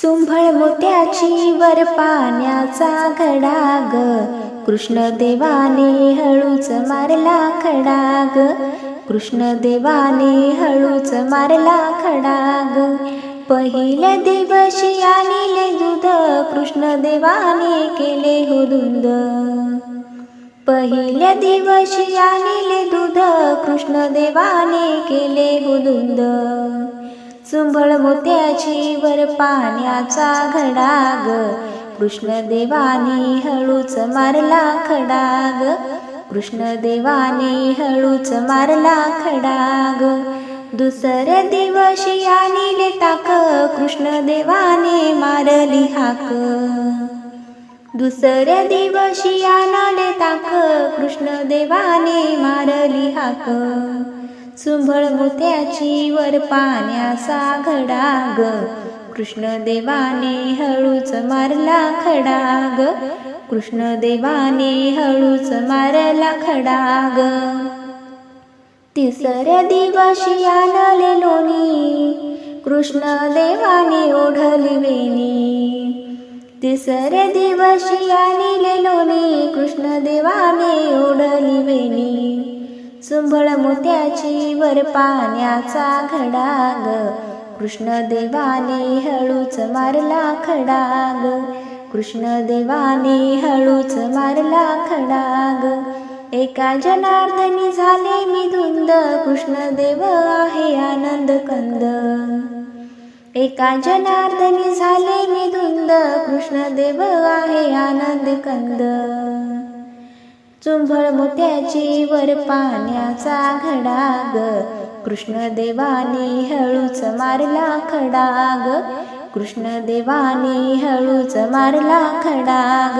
सुंभळ मोत्याची वर पाण्याचा खडाग कृष्णदेवाने कृष्ण देवाने हळूच मारला खडाग. कृष्णदेवाने कृष्ण देवाने हळूच मारला खडाग. पहिल्या दिवशी आणले दूध कृष्ण देवाने केले हो दुंद पहिल्या दिवशी आणले दूध कृष्ण देवाने केले हो दुंद चुंबळ मोत्याची वर पाण्याचा घडाग. कृष्णदेवाने हळूच मारला खडाग. कृष्णदेवाने हळूच मारला खडाग. दुसऱ्या दिवशी आणले ताक कृष्णदेवाने मारली हाक. दुसऱ्या दिवशी आणले ताक कृष्णदेवाने मारली हाक. सुंभळ मोत्याची वर पाण्याचा खडाग कृष्णदेवाने हळूच मारला खडाग. कृष्णदेवाने हळूच मारला खडाग. तिसऱ्या दिवशी आणले लोणी. कृष्णदेवाने ओढली वेणी. तिसऱ्या दिवशी आणले लोणी. कृष्णदेवाने ओढली वेणी. चुंबळ मोत्याची वर पाण्याचा खडाग. कृष्णदेवाने कृष्ण देवाने हळूच मारला खडाग. कृष्णदेवाने कृष्ण देवाने हळूच मारला खडाग. एका जनार्दनी झाले मी धुंद कृष्ण देव आहे आनंद कंद. एका जनार्दनी झाले मी धुंद कृष्ण देव आहे आनंद कंद. चुंभळ मोत्याची वर पाण्याचा घडाग कृष्णदेवानी हळूच मारला खडाग. कृष्णदेवानी हळूच मारला खडाग.